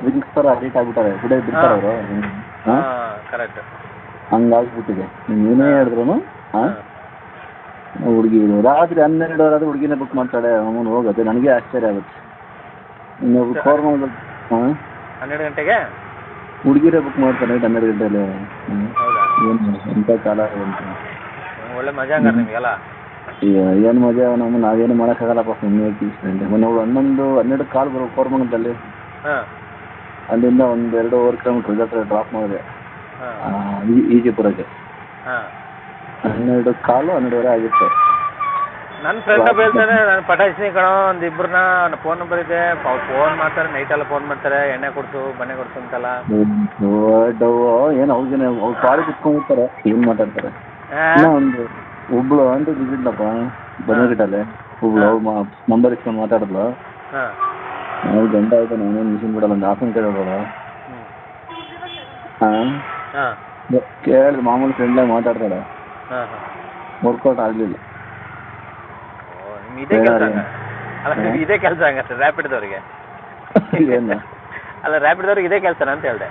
Drinks ಥರ ಅಡಿಟ್ ಆಗ್ಬಿಟ್ಟಾರೆ. ಬಿಡ್ತಾರೆ ಅವರು. ಕರೆಕ್ಟ್ ಹಂಗಾಗ್ಬಿಟ್ಟಿದೆ. ನೀವು ಏನೇ ಹೇಳಿದ್ರು ಹಾಂ? ಹುಡುಗಿ ರಾತ್ರಿ ಹನ್ನೆರಡು ಆದ್ರೆ ಹುಡುಗಿನೇ ಬುಕ್ ಮಾಡ್ತಾಳೆ. ಅವನು ಹೋಗುತ್ತೆ. ನನಗೆ ಆಶ್ಚರ್ಯ ಆಗುತ್ತೆ. ಹಾಂ? ಹನ್ನೆರಡು ಗಂಟೆಗೆ? ಹುಡುಗಿರೇ ಬುಕ್ ಮಾಡ್ತಾರೆ ನೈಟ್ ಹನ್ನೆರಡು ಗಂಟೆಯಲ್ಲಿ ಏನು ಎಂಥ ಕಾಲ ಒಳ್ಳೆ ಮಜಾ ಹಂಗಾರೆ ನಿಮಗೆಲ್ಲ ಏನು ಮಜಾ? ನಮ್ಮ ನಾವೇನು ಮಾಡೋಕ್ಕಾಗಲ್ಲಪ್ಪ. ಸುಮ್ಮನೆ ಮೊನ್ನೆ ಹನ್ನೊಂದು ಹನ್ನೆರಡು ಕಾಲು ಬರೋ ಕೋರ್ಮಂಗಲದಲ್ಲಿ ಹಾ. ಅಲ್ಲಿಂದ ಒಂದು ಎರಡು ಓವರ್ ಕಿಲೋಮೀಟ್ರ್ ಹತ್ರ ಡ್ರಾಪ್ ಮಾಡಿದೆ. ಈಜಿಪುರಕ್ಕೆ. ಹನ್ನೆರಡು ಕಾಲು ಹನ್ನೆರಡುವರೆ ಆಗಿತ್ತು. ನನ್ನ ಫ್ರೆಂಡ್ ಒಬ್ಬ ಹೇಳ್ತಾನೆ ನಾನು ಪಟಾಕ್ಷಿ ಕಣೋ ಒಂದು ಇಬ್ಬರನ್ನ ಫೋನ್ ನಂಬರ್ ಇದೆ. ಅವ್ರು ಫೋನ್ ಮಾಡ್ತಾರೆ ನೈಟ್ ಎಲ್ಲ ಫೋನ್ ಮಾಡ್ತಾರೆ. ಎಣ್ಣೆ ಕೊಡ್ಸು ಮನೆ ಕೊಡ್ಸು ಅಂತಲ್ಲ. ಏನು ಅವ್ರಿಗೇನೆ ಅವ್ರು ಕಾಲು ಕುತ್ಕೊಂಡಿರ್ತಾರೆ ಏನು ಮಾತಾಡ್ತಾರೆ? ಒಂದು ಒಬ್ಳು ಅಂತ ಬಿದ್ದಿದ್ಲಪ್ಪ ಬನ್ನಗಿಟ್ಟಲ್ಲಿ ಒಬ್ಳು ನಂಬರ್ ಇಸ್ಕೊಂಡು ಮಾತಾಡಿದ್ಲು. ಅವ್ಳು ಗಂಡ ಆಯ್ತು ನಾನೇನು ಮಿಷಿನ್ ಬಿಡಲ್ಲ ಒಂದು ಹ್ಮ್. ಹಾಂ? ಹಾ. ಕೇಳಿದ್ರೆ ಮಾಮೂಲಿ ಫ್ರೆಂಡ್ಲಾಗಿ ಮಾತಾಡ್ತಾಳೆ. ಹಾ ಹಾ. ವರ್ಕೌಟ್ ಆಗಲಿಲ್ಲ. ಇದೇ ಕೆಲಸ ಅಲ್ಲ ಇದೇ ಕೆಲಸ ಹಂಗಾರೆ ರ್ಯಾಪಿಡ್ದವ್ರಿಗೆ ಏನು ಅಲ್ಲ ರ್ಯಾಪಿಡ್ದವ್ರಿಗೆ ಇದೇ ಕೆಲಸನ ಅಂತ ಹೇಳ್ದೆ.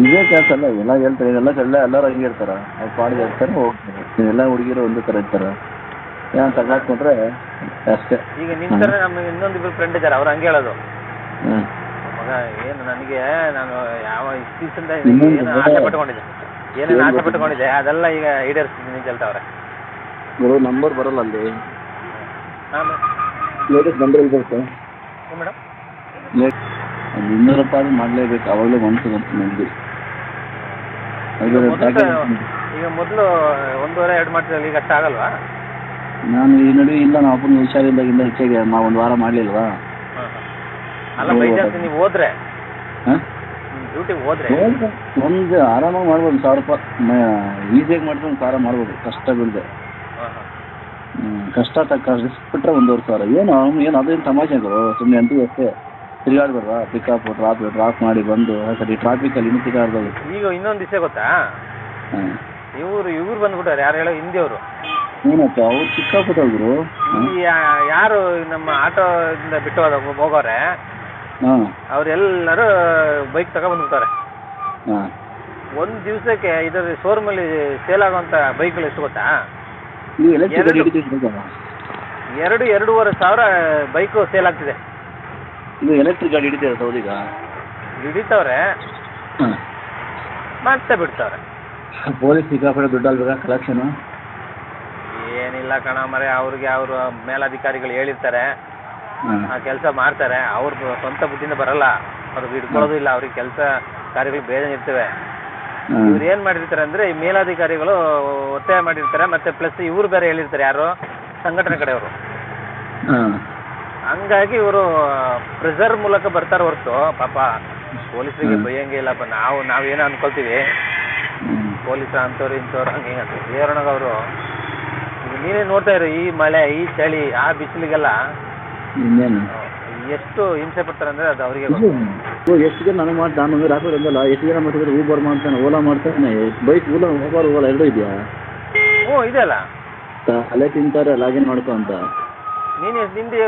ಇದೇ ಕೆಲಸ ಅಲ್ಲ ಎಲ್ಲ ಹೇಳ್ತಾರೆ ಇದೆಲ್ಲ ಎಲ್ಲ ಎಲ್ಲರೂ ಹಂಗೆ ಇರ್ತಾರೆ. ಅವ್ರು ಪಾಡಿಗೆ ಇರ್ತಾರೆ ಹೋಗ್ತಾರೆ. ಎಲ್ಲ ಹುಡುಗಿರು ಒಂದೇ ಥರ ಇರ್ತಾರೆ. ಏನು ತಗಾಕೊಂಡ್ರೆ ಅಷ್ಟೇ. ಈಗ ನಿಮ್ ತರ ನಮ್ಮ ಇನ್ನೊಂದು ಇಬ್ರು ಫ್ರೆಂಡ್ ಇದ್ದಾರೆ ಅವ್ರು ಹಂಗೆ ಹೇಳೋದು. ಮಗ ಏನು ನನಗೆ ನಾನು ಯಾವ ಏನು ಆಸೆ ಪಟ್ಕೊಂಡಿದ್ದೆ. ಏನೇನು ಆಸೆ ಪಟ್ಕೊಂಡಿದ್ದೆ ಅದೆಲ್ಲ ಈಗ ಗುರು ನಂಬರ್ ಬರಲ್ಲ ಅಲ್ಲಿ. ಲೇಟೆಸ್ಟ್ ನಂಬರ್ ಮೇಡಮ್ ಅದು ಮಾಡ್ಲೇಬೇಕು ಮಾಡಲೇಬೇಕು ಅವಾಗಲೇ ಮನಸ್ಸು ಬಂತು ನನಗೆ ಈಗ ಮೊದಲು ಒಂದೂವರೆ ಎರಡು ಮಾಡ್ತಿದ್ರೆ ಈಗ ಅಷ್ಟು ಆಗಲ್ವಾ? ನಾನು ಈ ನಡುವೆ ಇಲ್ಲ ನಮ್ಮ ಅಪ್ಪನ ಹುಷಾರಿದ್ದಾಗಿಂದ ಹೆಚ್ಚಾಗಿ ನಾವು ಒಂದು ವಾರ ಮಾಡಲಿಲ್ವಾ? ಹಾಂ ಅಲ್ಲ ಬೈ ಚಾನ್ಸ್ ನೀವು ಹೋದ್ರೆ? ಹಾಂ? ಡ್ಯೂಟಿಗೆ ಹೋದ್ರೆ? ಒಂದು ಆರಾಮಾಗಿ ಮಾಡ್ಬೋದು ಸಾವಿರ ರೂಪಾಯಿ ಈಸಿಯಾಗಿ ಮಾಡಿದ್ರೆ ಒಂದು ಸಾವಿರ ಮಾಡ್ಬೋದು ಕಷ್ಟ ಬೀಳದೆ ಹಾಂ ಹಾಂ. ಹ್ಮ್, ಕಷ್ಟ ತಕ್ಕ ರಿಸ್ಕ್ ಬಿಟ್ಟರೆ ಒಂದೂವರೆ ಸಾವಿರ. ಏನು ಅವ್ನು ಏನು ಅದೇನು ತಮಾಷೆ ಅದು ಸುಮ್ಮನೆ ಅಂತೂ ಅಷ್ಟೇ. ತಿರುಗಾಡ್ಬೇಡ್ವಾ? ಪಿಕಪ್ ಡ್ರಾಪ್ ಡ್ರಾಪ್ ಮಾಡಿ ಬಂದು ಸರಿ ಟ್ರಾಫಿಕ್ ಟ್ರಾಫಿಕಲ್ಲಿ ಇನ್ನೂ ತಿರುಗಾಡ್ಬೋದು. ಈಗ ಇನ್ನೊಂದು ವಿಷಯ ಗೊತ್ತಾ? ಹಾಂ. ಇವ್ರು ಇವ್ರು ಬಂದ್ಬಿಟ್ಟಾರೆ ಯಾರು ಹೇಳೋ ಹಿಂದಿಯವರು. ಏನಪ್ಪ ಅವ್ರು ಯಾರು ನಮ್ಮ ಆಟೋದಿಂದ ಬಿಟ್ಟು ಹೋದ ಹೋಗೋರೆ ಅವರೆಲ್ಲರೂ ಬೈಕ್ ತಗೊಂಡ್ಬಿಡ್ತಾರೆ ಒಂದ್ ಒಂದು ದಿವಸಕ್ಕೆ ಇದರ ಶೋರೂಮಲ್ಲಿ ಸೇಲ್ ಆಗುವಂಥ ಬೈಕ್ ಎಷ್ಟು ಗೊತ್ತಾ? ಎರಡು. ಎರಡೂವರೆ ಸಾವಿರ ಬೈಕು ಸೇಲ್ ಆಗ್ತಿದೆ. ಇದು ಎಲೆಕ್ಟ್ರಿಕ್ ಗಾಡಿ ಹಿಡಿತೀರ ಸೌದೀಗ ಹಿಡಿತವ್ರೆ. ಮತ್ತೆ ಬಿಡ್ತಾವ್ರೆ. ಪೊಲೀಸ್ ಸಿಕ್ಕಾಪಟ್ಟೆ ದುಡ್ಡು ಕಲೆಕ್ಷನ್ ಕಲೆಕ್ಷನು ಏನಿಲ್ಲ ಕಣ ಮರೆ ಅವ್ರಿಗೆ ಅವರು ಮೇಲಧಿಕಾರಿಗಳು ಹೇಳಿರ್ತಾರೆ. ಆ ಕೆಲಸ ಮಾಡ್ತಾರೆ. ಅವ್ರ ಸ್ವಂತ ಬುದ್ಧಿಯಿಂದ ಬರಲ್ಲ. ಅವ್ರಿಗೆ ಹಿಡ್ಕೊಳ್ಳೋದು ಇಲ್ಲ. ಅವ್ರಿಗೆ ಕೆಲಸ ಕಾರ್ಯಗಳು ಬೇಜ ಇರ್ತವೆ. ಇವ್ರು ಏನ್ ಮಾಡಿರ್ತಾರೆ ಅಂದ್ರೆ ಈ ಮೇಲಾಧಿಕಾರಿಗಳು ಒತ್ತಾಯ ಮಾಡಿರ್ತಾರೆ. ಮತ್ತೆ ಪ್ಲಸ್ ಇವ್ರು ಬೇರೆ ಹೇಳಿರ್ತಾರೆ. ಯಾರು? ಸಂಘಟನೆ ಕಡೆಯವರು. ಹಂಗಾಗಿ ಇವರು ಪ್ರೆಸರ್ ಮೂಲಕ ಬರ್ತಾರೆ ಹೊರತು. ಪಾಪ ಪೊಲೀಸರಿಗೆ ಭಯಂಗೆ ಬೈಯಂಗೆ ಇಲ್ಲಪ್ಪ ನಾವು ನಾವೇನೋ ಅನ್ಕೊಳ್ತೀವಿ. ಪೊಲೀಸ್ ಅಂತವ್ರು ಇಂಥವ್ರು ಹಂಗೆ ಹಿಂಗೆ ಅವರು ನೀನೇ ನೋಡ್ತಾ ಇರೋ ಈ ಮಳೆ ಈ ಚಳಿ ಆ ಬಿಸಿಲಿಗೆಲ್ಲ. ಇನ್ನೇನು? ಎಷ್ಟು ಹಿಂಸೆ ಪಡ್ತಾರೆ ಅಂದ್ರೆ ಅದು ಅವರಿಗೆ ಇದು ಎಷ್ಟು ಜನ ನನಗೆ ಮಾಡಿ ನಾನು ಅಂದ್ರೆ ರಾತ್ರಿ ಅಂದಲ್ಲ ಎಷ್ಟು ಜನ ಮಾಡ್ತಿದ್ರೆ? ಊಬರ್ ಮಾಡ್ತಾನೆ ಓಲಾ ಮಾಡ್ತಾನೆ ಬೈಕ್ ಓಲಾ ಊಬರ್ ಓಲಾ ಎರಡೂ ಇದೆಯಾ? ಓ ಇದೆ ಅಲ್ಲೇ. ತಲೆ ತಿಂತಾರೆ ಲಾಗಿನ್ ಮಾಡ್ಕೊ ಅಂತ. ನೀನು ನಿಂದು